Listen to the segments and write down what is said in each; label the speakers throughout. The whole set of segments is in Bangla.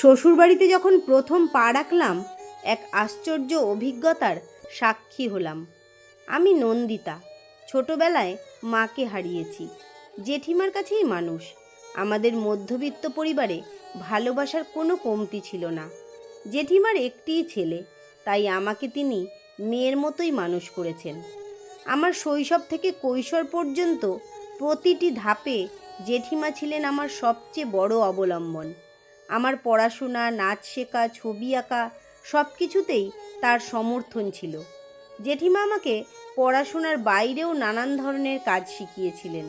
Speaker 1: শ্বশুরবাড়িতে যখন প্রথম পা রাখলাম, এক আশ্চর্য অভিজ্ঞতার সাক্ষী হলাম। আমি নন্দিতা, ছোটবেলায় মাকে হারিয়েছি। জেঠিমার কাছেই মানুষ। আমাদের মধ্যবিত্ত পরিবারে ভালোবাসার কোনো কমতি ছিল না। জেঠিমার একটিই ছেলে, তাই আমাকে তিনি মেয়ের মতোই মানুষ করেছেন। আমার শৈশব থেকে কৈশোর পর্যন্ত প্রতিটি ধাপে জেঠিমা ছিলেন আমার সবচেয়ে বড় অবলম্বন। আমার পড়াশোনা, নাচ শেখা, ছবি আঁকা সব কিছুতেই তার সমর্থন ছিল। জেঠিমা আমাকে পড়াশোনার বাইরেও নানান ধরনের কাজ শিখিয়েছিলেন।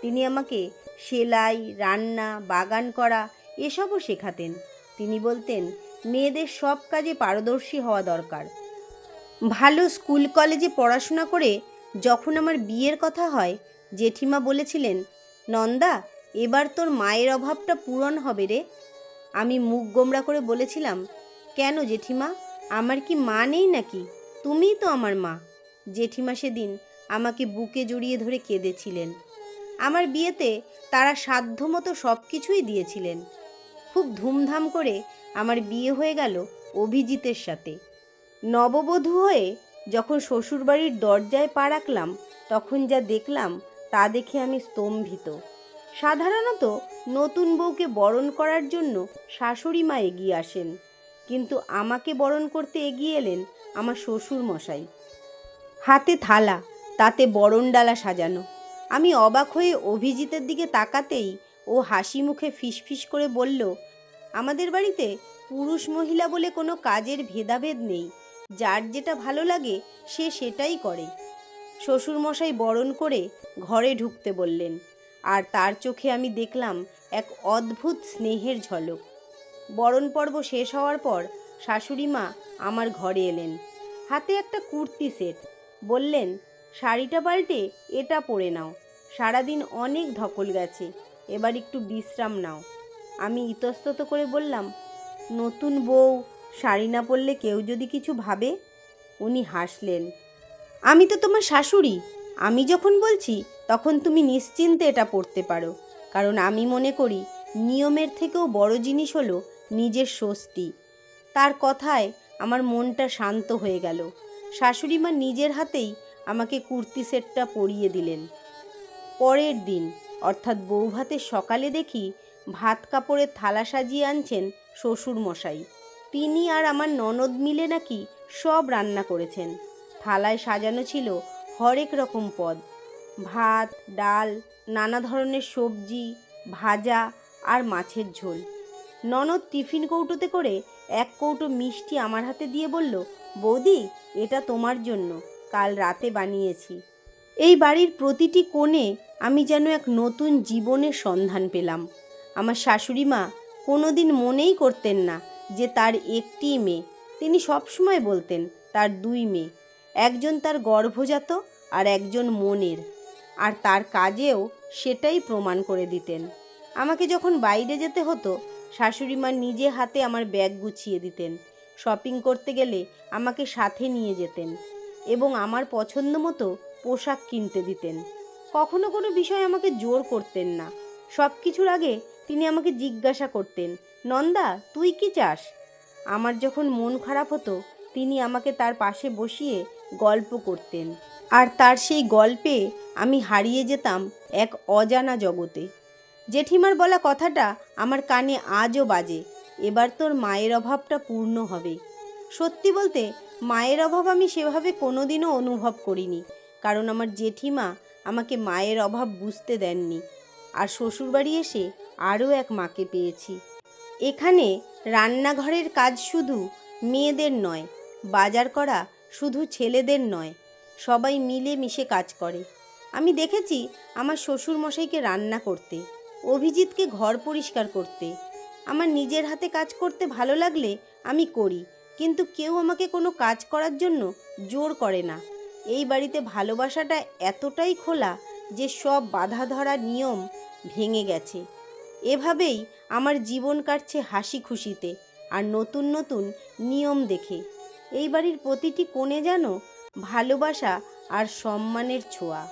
Speaker 1: তিনি আমাকে সেলাই, রান্না, বাগান করা এসবও শেখাতেন। তিনি বলতেন, মেয়েদের সব কাজে পারদর্শী হওয়া দরকার। ভালো স্কুল কলেজে পড়াশোনা করে যখন আমার বিয়ের কথা হয়, জেঠিমা বলেছিলেন, নন্দা, এবার তোর মায়ের অভাবটা পূরণ হবে রে। আমি মুখ গোমরা করে বলেছিলাম, কেন জেঠিমা? আমার কি মা নেই নাকি? তুমিই তো আমার মা। জেঠিমা সেদিন আমাকে বুকে জড়িয়ে ধরে কেঁদেছিলেন। আমার বিয়েতে তারা সাধ্যমতো সব কিছুই দিয়েছিলেন। খুব ধুমধাম করে আমার বিয়ে হয়ে গেল অভিজিতের সাথে। নববধূ হয়ে যখন শ্বশুরবাড়ির দরজায় পা রাখলাম, তখন যা দেখলাম তা দেখে আমি স্তম্ভিত। সাধারণত নতুন বউকে বরণ করার জন্য শাশুড়ি মা এগিয়ে আসেন। কিন্তু আমাকে বরণ করতে এগিয়ে এলেন আমার শ্বশুর মশাই হাতে থালা, তাতে বরণ ডালা সাজানো। আমি অবাক হয়ে অভিজিতের দিকে তাকাতেই ও হাসি মুখে ফিসফিস করে বলল, আমাদের বাড়িতে পুরুষ মহিলা বলে কোনো কাজের ভেদাভেদ নেই। যার যেটা ভালো লাগে, সে সেটাই করে। শ্বশুরমশাই বরণ করে ঘরে ঢুকতে বললেন। আর তার চোখে আমি দেখলাম এক অদ্ভুত স্নেহের ঝলক। বরণ পর্ব শেষ হওয়ার পর শাশুড়ি মা আমার ঘরে এলেন। হাতে একটা কুর্তি সেট। বললেন, শাড়িটা পাল্টে, এটা পরে নাও। সারাদিন অনেক ধকল গেছে, এবার একটু বিশ্রাম নাও। আমি ইতস্তত করে বললাম, নতুন বউ, শাড়ি না পরলে কেউ যদি কিছু ভাবে? উনি হাসলেন, আমি তো তোমার শাশুড়ি। আমি যখন বলছি তখন তুমি নিশ্চিন্তে এটা পড়তে পারো। কারণ আমি মনে করি, নিয়মের থেকেও বড় জিনিস হলো নিজের স্বস্তি। তার কথায় আমার মনটা শান্ত হয়ে গেল। শাশুড়ি মা নিজের হাতেই আমাকে কুর্তি সেটটা পরিয়ে দিলেন। পরের দিন, অর্থাৎ বৌভাতের সকালে দেখি ভাত কাপড়ের থালা সাজিয়ে আনছেন শ্বশুর মশাই তিনি আর আমার ননদ মিলে নাকি সব রান্না করেছেন। থালায় সাজানো ছিল হরেক রকম পদ। ভাত, ডাল, নানা ধরনের সবজি, ভাজা আর মাছের ঝোল। ননদ টিফিন কৌটোতে করে এক কৌটো মিষ্টি আমার হাতে দিয়ে বলল, বৌদি, এটা তোমার জন্য, কাল রাতে বানিয়েছি। এই বাড়ির প্রতিটি কোণে আমি যেন এক নতুন জীবনের সন্ধান পেলাম। আমার শাশুড়ি মা কোনোদিন মনেই করতেন না যে তার একটি মেয়ে। তিনি সবসময় বলতেন, তার দুই মেয়ে, একজন তার গর্ভজাত আর একজন মনের। আর তার কাজেও সেটাই প্রমাণ করে দিতেন। আমাকে যখন বাইরে যেতে হতো, শাশুড়ি মা নিজে হাতে আমার ব্যাগ গুছিয়ে দিতেন। শপিং করতে গেলে আমাকে সাথে নিয়ে যেতেন এবং আমার পছন্দ মতো পোশাক কিনতে দিতেন। কখনো কোনো বিষয় আমাকে জোর করতেন না। সব কিছুর আগে তিনি আমাকে জিজ্ঞাসা করতেন, নন্দা, তুই কি চাস? আমার যখন মন খারাপ হতো, তিনি আমাকে তার পাশে বসিয়ে গল্প করতেন। আর তার সেই গল্পে আমি হারিয়ে যেতাম এক অজানা জগতে। জেঠিমার বলা কথাটা আমার কানে আজও বাজে। এবার তোর মায়ের অভাবটা পূর্ণ হবে। সত্যি বলতে, মায়ের অভাব আমি সেভাবে কোনোদিনও অনুভব করিনি। কারণ আমার জেঠিমা আমাকে মায়ের অভাব বুঝতে দেননি। আর শ্বশুরবাড়ি এসে আরও এক মাকে পেয়েছি। এখানে রান্নাঘরের কাজ শুধু মেয়েদের নয়, বাজার করা শুধু ছেলেদের নয়, সবাই মিলে মিশে কাজ করে। আমি দেখেছি আমার শ্বশুর মশাইকে রান্না করতে, অভিজিৎকে ঘর পরিষ্কার করতে। আমার নিজের হাতে কাজ করতে ভালো লাগলে আমি করি, কিন্তু কেউ আমাকে কোনো কাজ করার জন্য জোর করে না। এই বাড়িতে ভালোবাসাটা এতটাই খোলা যে সব বাধা ধরা নিয়ম ভেঙে গেছে। এভাবেই আমার জীবন কাটছে হাসি খুশিতে আর নতুন নতুন নিয়ম দেখে। এই বাড়ির প্রতিটি কোণে যেন ভালোবাসা আর সম্মানের ছোঁয়া।